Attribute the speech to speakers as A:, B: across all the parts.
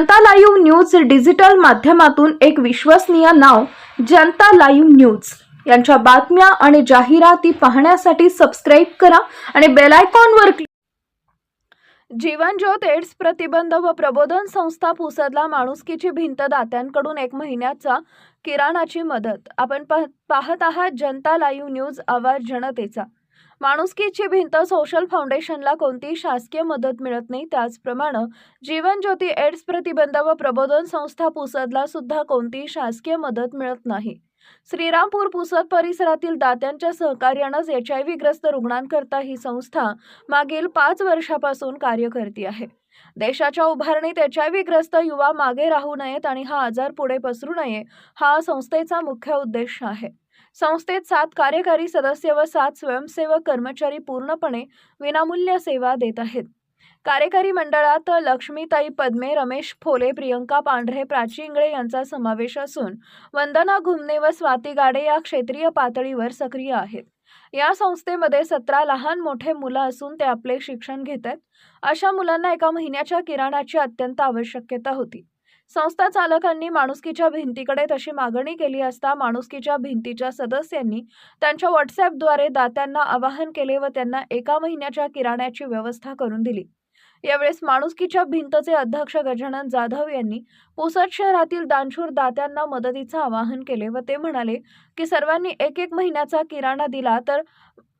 A: जनता live news digital माध्यमातून एक विश्वसनीय नाव जनता लाईव्ह न्यूज. यांच्या बातम्या आणि जाहिराती पाहण्यासाठी सबस्क्राईब करा आणि बेलायकॉनवर क्लिक जीवनज्योत एड्स प्रतिबंध व प्रबोधन संस्था पुसदला माणुसकीची भिंत दात्यांकडून एक महिन्याचा किराणाची मदत. आपण पाह- पाहत आहात जनता लाईव्ह न्यूज आवाज जनतेचा. माणुसकीची भिंत सोशल फाउंडेशनला कोणतीही शासकीय मदत मिळत नाही. त्याचप्रमाणे जीवनज्योती एड्स प्रतिबंध व प्रबोधन संस्था पुसदला सुद्धा कोणतीही शासकीय मदत मिळत नाही. श्रीरामपूर पुसद परिसरातील दात्यांच्या सहकार्यानंच एच आय व्ही ग्रस्त रुग्णांकरता ही संस्था मागील पाच वर्षापासून कार्य करते आहे. देशाच्या उभारणीत एच आय व्ही ग्रस्त युवा मागे राहू नयेत आणि हा आजार पुढे पसरू नये हा संस्थेचा मुख्य उद्देश आहे. संस्थेत सात कार्यकारी सदस्य व सात स्वयंसेवक कर्मचारी पूर्णपणे विनामूल्य सेवा देत आहेत. कार्यकारी मंडळात लक्ष्मीताई पद्मे रमेश फोले प्रियंका पांढरे प्राची इंगळे यांचा समावेश असून वंदना घुमने व स्वाती गाडे या क्षेत्रीय पातळीवर सक्रिय आहेत. या संस्थेमध्ये सतरा लहान मोठे मुलं असून ते आपले शिक्षण घेत आहेत. अशा मुलांना एका महिन्याच्या किराणाची अत्यंत आवश्यकता होती. संस्था चालकांनी माणुसकीच्या भिंतीकडे तशी मागणी केली असता माणुसकीच्या भिंतीच्या सदस्यांनी त्यांच्या व्हॉट्सॲपद्वारे दात्यांना आवाहन केले व त्यांना एका महिन्याच्या किराण्याची व्यवस्था करून दिली. यावेळेस माणुसकीच्या भिंतचे अध्यक्ष गजानन जाधव यांनी पुसद शहरातील दानशूर दात्यांना मदतीचं आवाहन केले व ते म्हणाले की सर्वांनी एक एक महिन्याचा किराणा दिला तर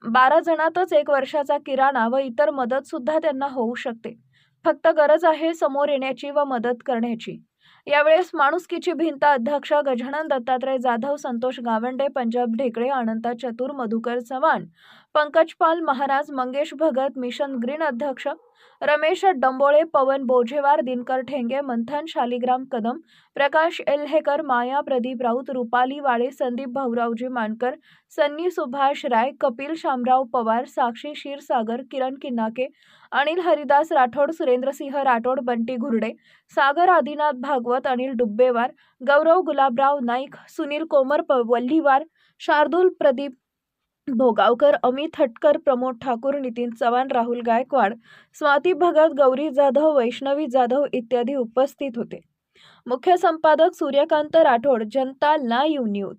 A: बारा जणातच एक वर्षाचा किराणा व इतर मदत सुद्धा त्यांना होऊ शकते. फक्त गरज आहे समोर येण्याची व मदत करण्याची. यावेळेस माणुसकीची भिंत अध्यक्ष गजानन दत्तात्रय जाधव संतोष गावंडे पंजाब ढेकळे अनंत चतुर मधुकर चव्हाण पंकज पाल महाराज मंगेश भगत मिशन ग्रीन अध्यक्ष रमेश डंबोळे पवन बोझेवार दिनकर ठेंगे मंथन शालिग्राम कदम प्रकाश एल्हेकर माया प्रदीप राऊत रुपाली वाळे संदीप भाऊरावजी मानकर सन्नी सुभाष राय कपिल शामराव पवार साक्षी क्षीरसागर किरण किन्नाके अनिल हरिदास राठोड सुरेंद्रसिंह राठोड बंटी घुरडे सागर आदिनाथ भागवत अनिल डुब्बेवार गौरव गुलाबराव नाईक सुनील कोमर प वल्लीवार शार्दूल प्रदीप भोगावकर अमित हटकर प्रमोद ठाकूर नितीन चव्हाण राहुल गायकवाड स्वाती भगत गौरी जाधव वैष्णवी जाधव इत्यादी उपस्थित होते. मुख्य संपादक सूर्यकांत राठोड जनता लाईव्ह न्यूज.